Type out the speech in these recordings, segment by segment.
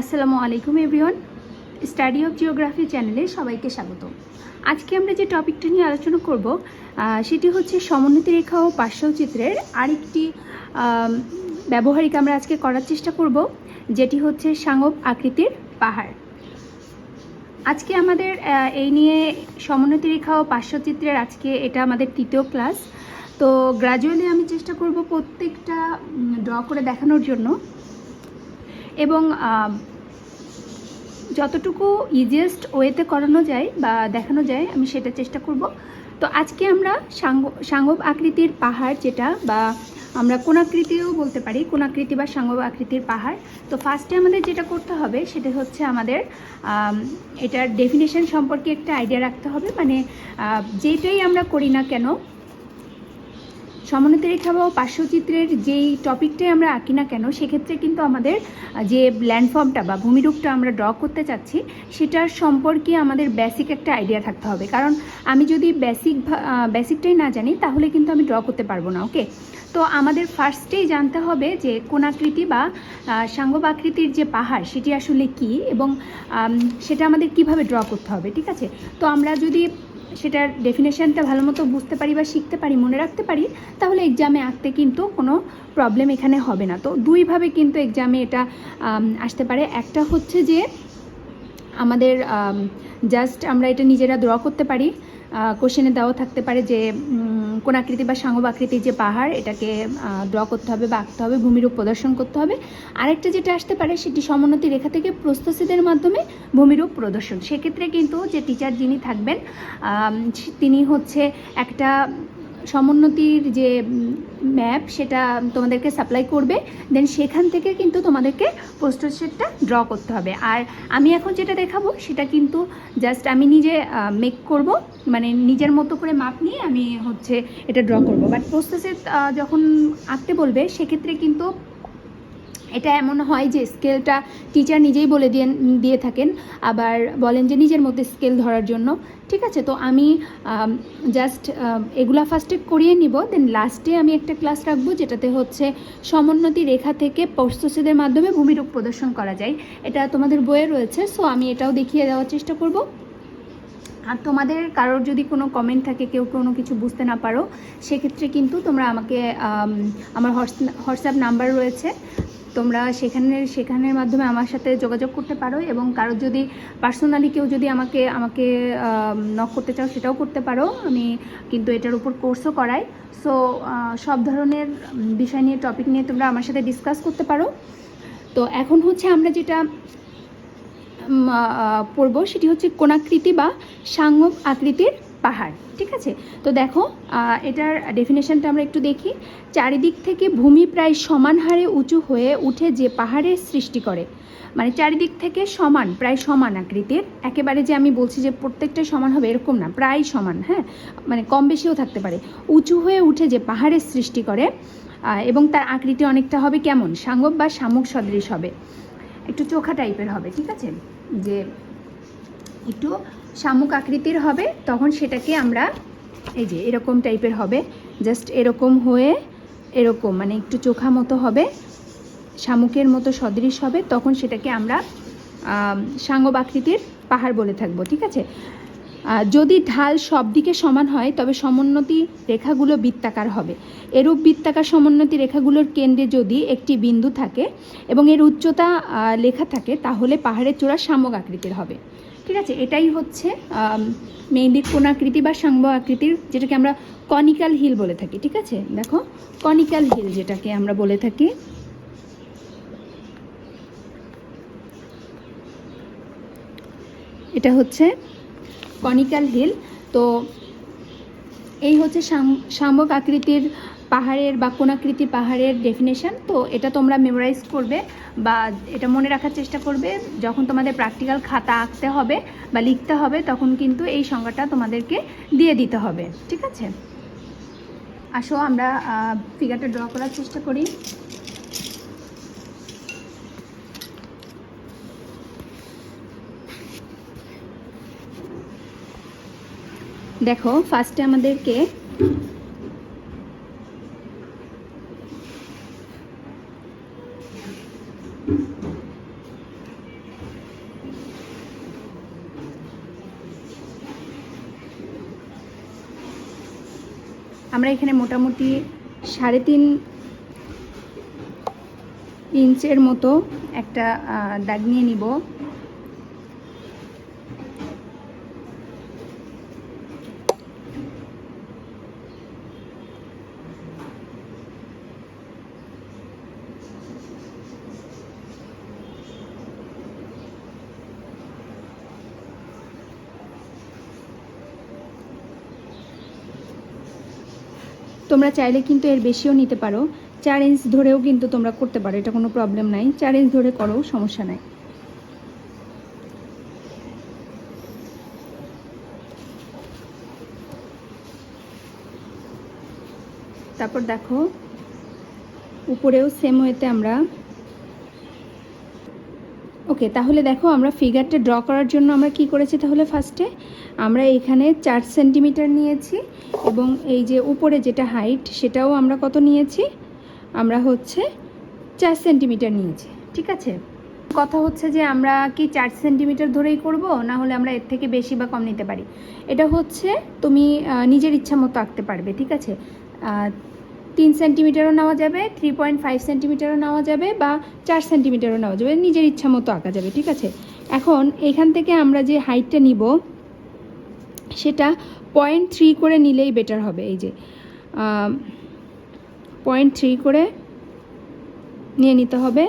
আসসালামু আলাইকুম everyone. Study of geography চ্যানেলে সবাইকে স্বাগত। আজকে আমরা যে টপিকটা নিয়ে আলোচনা করব সেটি হচ্ছে সমোন্নতি রেখা ও পার্শ্বচিত্রের আরেকটি ব্যবহারিক আমরা আজকে করার চেষ্টা করব, যেটি হচ্ছে সাঙ্গব আকৃতির পাহাড়। আজকে আমাদের এই নিয়ে সমোন্নতি রেখা ও পার্শ্বচিত্রের আজকে এটা আমাদের তৃতীয় ক্লাস। তো গ্রাজুয়ালি আমি চেষ্টা করব প্রত্যেকটা ড্র করে দেখানোর জন্য। এবং যতটুকু ইজিয়েস্ট ওয়েতে করানো যায় বা দেখানো যায়, আমি সেটা চেষ্টা করব। তো আজকে আমরা সাঙ্গ, সাঙ্গব আকৃতির পাহাড় যেটা বা আমরা কোনাকৃতিও বলতে পারি কোনাকৃতি বা সাঙ্গব আকৃতির পাহাড়। তো ফার্স্টে আমাদের যেটা করতে হবে, সেটা হচ্ছে আমাদের এটার ডেফিনেশন সম্পর্কে একটা আইডিয়া রাখতে হবে। মানে যেটাই আমরা করি না কেন সমোন্নতি রেখা বা পার্শ্বচিত্রের যেই টপিকটাই আমরা আঁকি না কেন, সেক্ষেত্রে কিন্তু আমাদের যে ল্যান্ডফর্মটা বা ভূমিরূপটা আমরা ড্র করতে চাচ্ছি, সেটার সম্পর্কে আমাদের বেসিক একটা আইডিয়া থাকতে হবে। কারণ আমি যদি বেসিক বেসিকটাই না জানি, তাহলে কিন্তু আমি ড্র করতে পারব না ওকে তো আমাদের ফার্স্টেই জানতে হবে যে কোনাকৃতি বা সাঙ্গব আকৃতির যে পাহাড়, সেটি আসলে কি এবং সেটা আমাদের কীভাবে ড্র করতে হবে, ঠিক আছে? তো আমরা যদি সেটার ডেফিনেশনটা ভালো মতো বুঝতে পারি বা শিখতে পারি, মনে রাখতে পারি, তাহলে এক্সামে আঁকতে কিন্তু কোনো প্রবলেম এখানে হবে না। তো দুইভাবে কিন্তু এক্সামে এটা আসতে পারে। একটা হচ্ছে যে, আমাদের জাস্ট আমরা এটা নিজেরা ড্র করতে পারি। কোশ্চেনে দেওয়া থাকতে পারে যে কোন আকৃতি বা সাঙ্গব আকৃতির যে পাহাড়, এটাকে ড্র করতে হবে বা আঁকতে হবে, ভূমিরূপ প্রদর্শন করতে হবে। আরেকটা যেটা আসতে পারে, সেটি সমোন্নতি রেখা থেকে প্রস্তুতিদের মাধ্যমে ভূমিরূপ প্রদর্শন। সেক্ষেত্রে কিন্তু যে টিচার যিনি থাকবেন তিনি হচ্ছে একটা সমোন্নতির যে ম্যাপ সেটা তোমাদেরকে সাপ্লাই করবে দেন সেখান থেকে কিন্তু তোমাদেরকে পোস্টার সেটটা ড্র করতে হবে। আর আমি এখন যেটা দেখাবো, সেটা কিন্তু জাস্ট আমি নিজে মেক করব মানে নিজের মতো করে মাপ নিয়ে আমি হচ্ছে এটা ড্র করব। বাট পোস্টার সেট যখন আঁকতে বলবে, সেক্ষেত্রে কিন্তু এটা এমন হয় যে স্কেলটা টিচার নিজেই বলে দিয়ে দিয়ে থাকেন আবার বলেন যে নিজের মধ্যে স্কেল ধরার জন্য। ঠিক আছে তো আমি জাস্ট এগুলা ফার্স্টে করিয়ে নিব দেন লাস্টে আমি একটা ক্লাস রাখব যেটাতে হচ্ছে সমোন্নতি রেখা থেকে প্রস্তচ্ছেদের মাধ্যমে ভূমিরূপ প্রদর্শন করা যায়। এটা তোমাদের বইয়ে রয়েছে সো আমি এটাও দেখিয়ে দেওয়ার চেষ্টা করব। আর তোমাদের কারোর যদি কোনো কমেন্ট থাকে কেউ কোনো কিছু বুঝতে না পারো সেক্ষেত্রে কিন্তু তোমরা আমাকে আম, আমার হোয়াটসঅ্যাপ নাম্বার রয়েছে। তোমরা সেখানের সেখানের মাধ্যমে আমার সাথে যোগাযোগ করতে পারো এবং কারোর যদি পার্সোনালি কেউ যদি আমাকে আমাকে নক করতে চাও সেটাও করতে পারো। আমি কিন্তু এটার উপর কোর্সও করাই। সো সব ধরনের বিষয় নিয়ে টপিক নিয়ে তোমরা আমার সাথে ডিসকাস করতে পারো। তো এখন হচ্ছে আমরা যেটা পড়ব সেটি হচ্ছে কোনাকৃতি বা সাঙ্গব আকৃতির পাহাড়, ঠিক আছে? তো দেখো এটার ডেফিনেশনটা আমরা একটু দেখি। চারিদিক থেকে ভূমি প্রায় সমান হারে উঁচু হয়ে উঠে যে পাহাড়ের সৃষ্টি করে। মানে চারিদিক থেকে সমান, প্রায় সমান আকৃতির। একেবারে যে আমি বলছি যে প্রত্যেকটা সমান হবে এরকম না, প্রায় সমান হ্যাঁ? মানে কম বেশিও থাকতে পারে। উঁচু হয়ে উঠে যে পাহাড়ের সৃষ্টি করে এবং তার আকৃতি অনেকটা হবে কেমন? সাঙ্গব বা শামুক সদৃশ হবে। একটু চোখা টাইপের হবে, ঠিক আছে? যে একটু শামুক আকৃতির হবে তখন সেটাকে আমরা এই যে এরকম টাইপের হবে জাস্ট এরকম হয়ে এরকম মানে একটু চোখা মতো হবে শামুকের মতো সদৃশ হবে তখন সেটাকে আমরা আম, সাঙ্গব আকৃতির পাহাড় বলে থাকব ঠিক আছে? যদি ঢাল সব দিকে সমান হয় তবে সমোন্নতি রেখাগুলো বৃত্তাকার হবে। এরূপ বৃত্তাকার সমোন্নতি রেখাগুলোর কেন্দ্রে যদি একটি বিন্দু থাকে এবং এর উচ্চতা লেখা থাকে তাহলে পাহাড়ের চূড়া সামক আকৃতির হবে। ঠিক আছে, এটাই হচ্ছে মেইনলি কোনাকৃতি বা সাম্য আকৃতির যেটাকে আমরা কনিক্যাল হিল বলে থাকি, ঠিক আছে? দেখো কনিক্যাল হিল যেটাকে আমরা বলে থাকি। এটা হচ্ছে কনিক্যাল হিল তো এই হচ্ছে সাম- সাম্যক আকৃতির পাহাড়ের বা কোনাকৃতি পাহাড়ের ডেফিনেশন তো এটা তোমরা মেমোরাইজ করবে বা এটা মনে রাখার চেষ্টা করবে, যখন তোমাদের প্র্যাকটিক্যাল খাতা আঁকতে হবে বা লিখতে হবে, তখন কিন্তু এই সংজ্ঞাটা তোমাদেরকে দিয়ে দিতে হবে, ঠিক আছে? আসো আমরা ফিগারটা ড্র করার চেষ্টা করি। দেখো ফার্স্টে আমাদেরকে আমরা এখানে মোটামুটি সাড়ে তিন ইঞ্চের মতো একটা দাগ নিয়ে নিব। তোমরা চাইলে কিন্তু এর বেশিও নিতে পারো। চার ইঞ্চ ধরেও কিন্তু তোমরা করতে পারো, এটা কোনো প্রবলেম নাই। চার ইঞ্চ ধরে করো, সমস্যা নাই। তারপর দেখো, উপরেও সেম ওয়েতে আমরা ওকে তাহলে দেখো আমরা ফিগারটা ড্র করার জন্য আমরা কি করেছি তাহলে ফার্স্টে আমরা এখানে চার সেন্টিমিটার নিয়েছি এবং এই যে উপরে যেটা হাইট সেটাও আমরা কত নিয়েছি? আমরা হচ্ছে চার সেন্টিমিটার নিয়েছি, ঠিক আছে? কথা হচ্ছে যে আমরা কি চার সেন্টিমিটার ধরেই করব, না হলে আমরা এর থেকে বেশি বা কম নিতে পারি? এটা হচ্ছে তুমি নিজের ইচ্ছা মতো আঁকতে পারবে, ঠিক আছে? তিন সেন্টিমিটারও নেওয়া যাবে থ্রি পয়েন্ট ফাইভ সেন্টিমিটারও নেওয়া যাবে বা চার সেন্টিমিটারও নেওয়া যাবে। নিজের ইচ্ছা মতো আঁকা যাবে, ঠিক আছে? এখন এখান থেকে আমরা যে হাইটটা নিব, সেটা পয়েন্ট থ্রি করে নিলেই বেটার হবে। এই যে পয়েন্ট থ্রি করে নিয়ে নিতে হবে।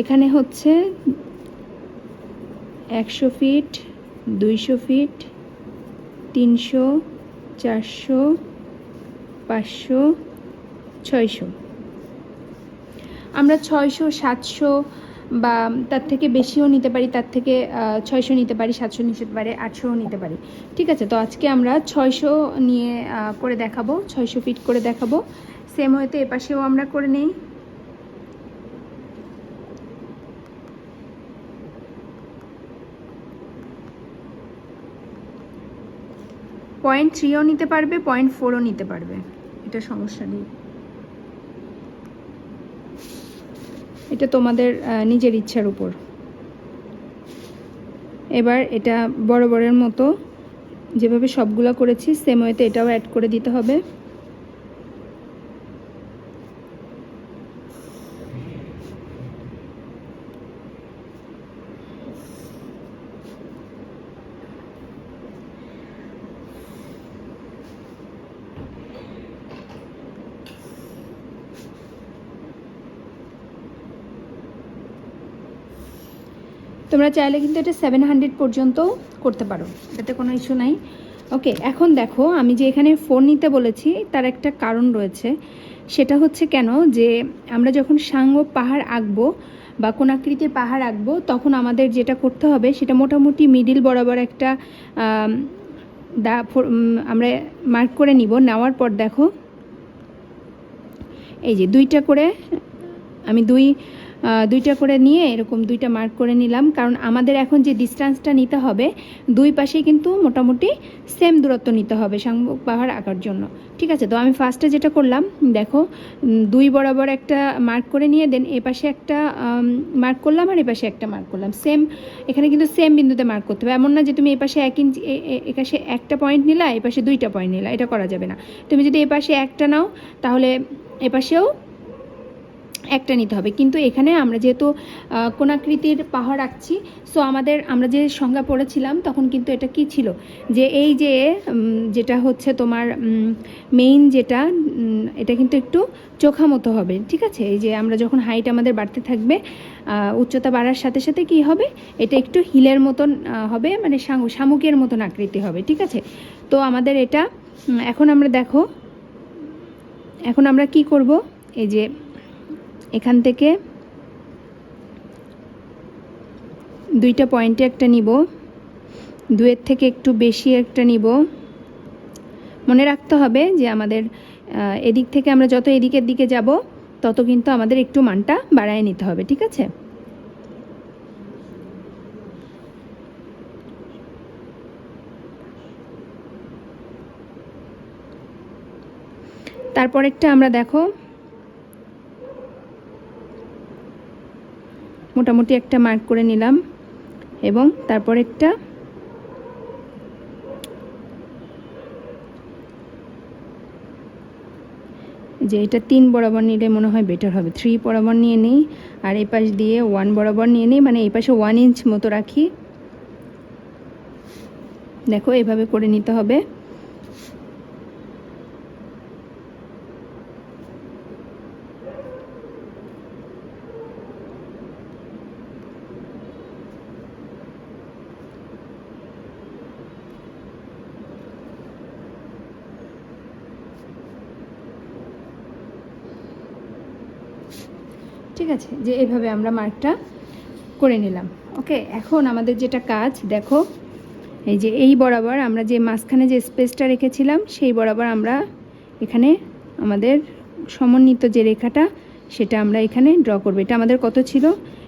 এখানে হচ্ছে একশো ফিট দুইশো ফিট তিনশো, চারশো পাঁচশো, ছয়শো। আমরা ছয়শো, সাতশো বা তার থেকে বেশিও নিতে পারি, তার থেকে ছয়শো নিতে পারি, সাতশো নিতে পারি, আটশোও নিতে পারি। ঠিক আছে, তো আজকে আমরা ছয়শো নিয়ে করে দেখাবো, ছয়শো ফিট করে দেখাবো। সেম হয়তো এপাশেও আমরা করে নেই। পয়েন্ট থ্রিও নিতে পারবে, পয়েন্ট ফোরও নিতে পারবে। এটা সমস্যা নেই। এটা তোমাদের নিজের ইচ্ছার উপর। এবার এটা বড় বড়ের মতো, যেভাবে সবগুলো করেছি সেম ওয়েতে এটাও অ্যাড করে দিতে হবে। তোমরা চাইলে কিন্তু এটা সেভেন হান্ড্রেড পর্যন্ত করতে পারো, এটাতে কোনো ইস্যু নাই। ওকে এখন দেখো, আমি যে এখানে ফোন নিতে বলেছি, তার একটা কারণ রয়েছে। সেটা হচ্ছে কেন? যে আমরা যখন সাঙ্গ পাহাড় আঁকবো বা কোন আকৃতির পাহাড় আঁকবো, তখন আমাদের যেটা করতে হবে, সেটা মোটামুটি মিডিল বরাবর একটা দা আমরা মার্ক করে নিব। নেওয়ার পর দেখো, এই যে দুইটা করে, আমি দুই দুইটা করে নিয়ে এরকম দুইটা মার্ক করে নিলাম। কারণ আমাদের এখন যে ডিস্টেন্সটা নিতে হবে, দুই পাশে কিন্তু মোটামুটি সেম দূরত্ব নিতে হবে সাংবক পাহাড় আঁকার জন্য। ঠিক আছে? তো আমি ফার্স্টে যেটা করলাম, দেখো দুই বরাবর একটা মার্ক করে নিয়ে দেন এ পাশে একটা মার্ক করলাম আর এ পাশে একটা মার্ক করলাম। সেম এখানে কিন্তু সেম বিন্দুতে মার্ক করতে হবে। এমন না যে তুমি এ পাশে এক ইঞ্চি এ- এ- এ পাশে একটা পয়েন্ট নিলা, এ পাশে দুইটা পয়েন্ট নিলা, এটা করা যাবে না। তুমি যদি এ পাশে একটা নাও, তাহলে এ পাশেও একটা নিতে হবে। কিন্তু এখানে আমরা যেহেতু কোনাকৃতির পাহাড় আঁকছি সো আমাদের, আমরা যে সংজ্ঞা পড়েছিলাম, তখন কিন্তু এটা কি ছিল? যে এই যে যেটা হচ্ছে তোমার মেইন যেটা এটা কিন্তু একটু চোখা মতো হবে, ঠিক আছে? এই যে আমরা যখন হাইট আমাদের বাড়তে থাকবে উচ্চতা বাড়ার সাথে সাথে কি হবে? এটা একটু হিলের মতন হবে মানে শামু- শামুকের মতন আকৃতি হবে, ঠিক আছে? তো আমাদের এটা এখন আমরা দেখো, এখন আমরা কি করব? এই যে এখান থেকে দুইটা পয়েন্টে একটা নিব, দুয়ের থেকে একটু বেশি একটা নিব। মনে রাখতে হবে যে আমাদের এদিক থেকে আমরা যত এদিকের দিকে যাব, তত কিন্তু আমাদের একটু মানটা বাড়ায় নিতে হবে, ঠিক আছে? তারপরেরটা আমরা দেখো মোটামুটি একটা মার্ক করে নিলাম এবং তারপর একটা যে এটা তিন বরাবর নিলে মনে হয় বেটার হবে। থ্রি বরাবর নিয়ে নিই আর এই পাশ দিয়ে ওয়ান বরাবর নিয়ে নিই মানে এই পাশে ওয়ান ইঞ্চ মতো রাখি। দেখো, এভাবে করে নিতে হবে। আছে যে এভাবে আমরা মার্কটা করে নিলাম। ওকে, এখন আমাদের যেটা কাজ, দেখো, এই যে এই বরাবর আমরা যে মাঝখানে যে স্পেসটা রেখেছিলাম, সেই বরাবর আমরা এখানে আমাদের সমন্বিত যে রেখাটা, সেটা আমরা এখানে ড্র করব। এটা আমাদের কত ছিল?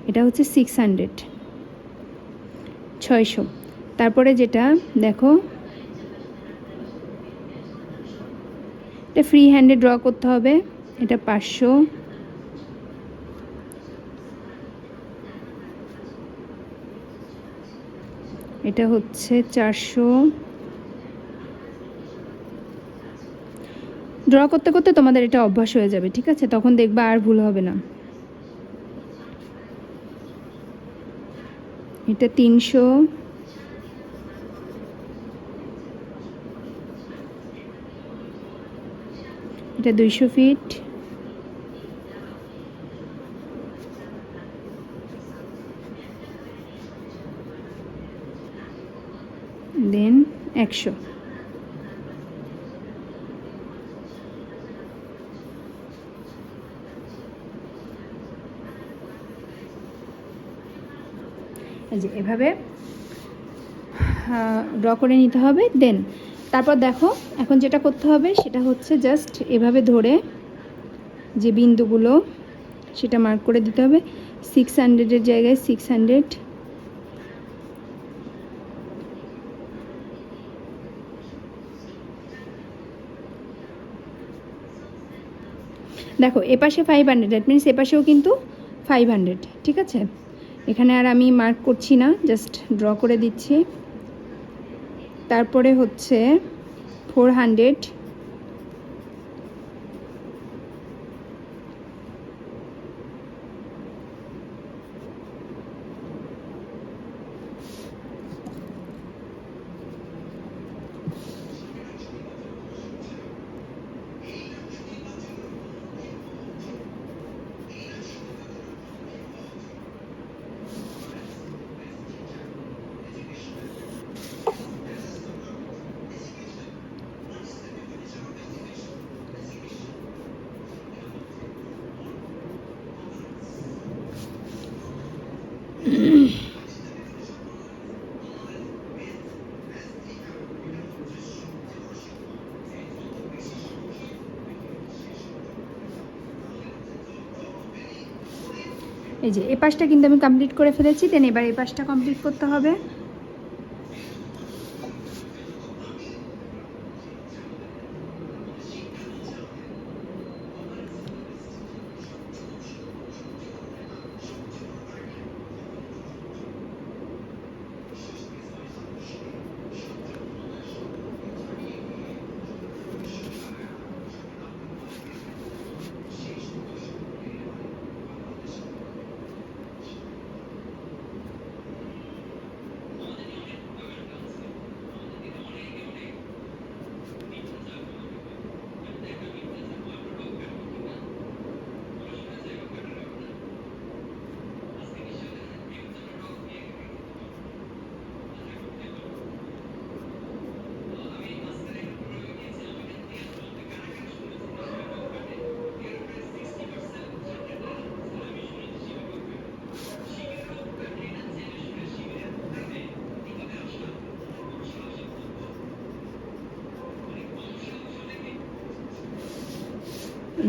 এটা হচ্ছে সিক্স হান্ড্রেড ছয়শো। তারপরে যেটা, দেখো, এটা ফ্রি হ্যান্ডে ড্র করতে হবে, এটা পাঁচশো। এটা হচ্ছে চারশো। ড্র করতে করতে তোমাদের এটা অভ্যাস হয়ে যাবে, ঠিক আছে? তখন দেখবা আর ভুল হবে না। এটা তিনশো। এটা দুইশো ফিট দেন একশো। যে এভাবে ড্র করে নিতে হবে, দেন। তারপর দেখো, এখন যেটা করতে হবে, সেটা হচ্ছে জাস্ট এভাবে ধরে যে বিন্দুগুলো, সেটা মার্ক করে দিতে হবে। সিক্স হান্ড্রেডের জায়গায় সিক্স হান্ড্রেড দেখো এপাশে ফাইভ হান্ড্রেড দ্যাট মিনস এপাশেও কিন্তু ফাইভ হান্ড্রেড ঠিক আছে? এখানে আর আমি মার্ক করছি না জাস্ট ড্র করে দিচ্ছি। তারপরে হচ্ছে ফোর হান্ড্রেড এই যে, এ পাশটা কিন্তু আমি কমপ্লিট করে ফেলেছি দেন এবার এ পাশটা কমপ্লিট করতে হবে।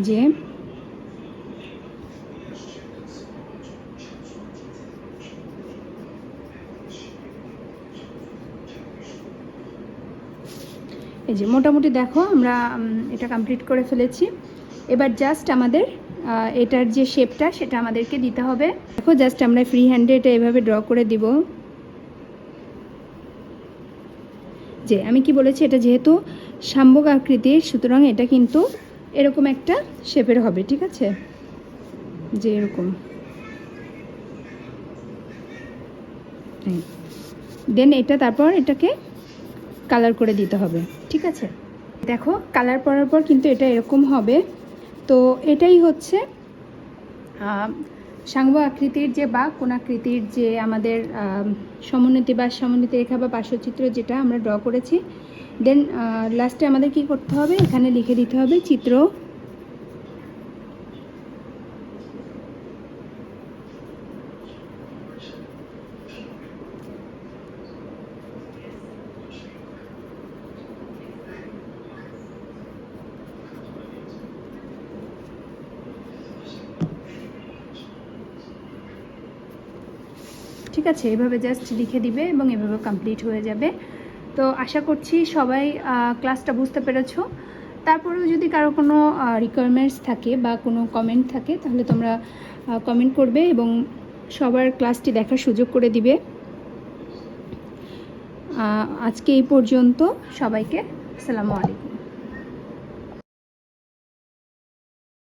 যে এই যে মোটামুটি দেখো, আমরা এটা কমপ্লিট করে ফেলেছি। এবার জাস্ট আমাদের এটার যে শেপটা সেটা আমাদেরকে দিতে হবে। দেখো জাস্ট আমরা ফ্রি হ্যান্ডে এটা এভাবে ড্র করে দিব। যে, আমি কি বলেছি, এটা যেহেতু সাম্যক আকৃতির, সুতরাং এটা কিন্তু এরকম একটা শেপের হবে, ঠিক আছে? যে এরকম। দেন এটা তারপর এটাকে কালার করে দিতে হবে, ঠিক আছে? দেখো কালার পরার পর কিন্তু এটা এরকম হবে। তো এটাই হচ্ছে সাংব আকৃতির যে বা কোনাকৃতির যে আমাদের সমোন্নতি বা সমোন্নতি রেখা বা পার্শ্বচিত্র যেটা আমরা ড্র করেছি দেন লাস্টে আমাদের কি করতে হবে? এখানে লিখে দিতে হবে চিত্র। ঠিক আছে, এভাবে জাস্ট লিখে দিবে এবং এভাবে কমপ্লিট হয়ে যাবে। তো আশা করছি সবাই ক্লাসটা বুঝতে পেরেছ। তারপরেও যদি কারও কোনো রিকোয়ারমেন্টস থাকে বা কোনো কমেন্ট থাকে, তাহলে তোমরা কমেন্ট করবে এবং সবার ক্লাসটি দেখার সুযোগ করে দিবে। আজকে এই পর্যন্ত সবাইকে আসসালামু আলাইকুম।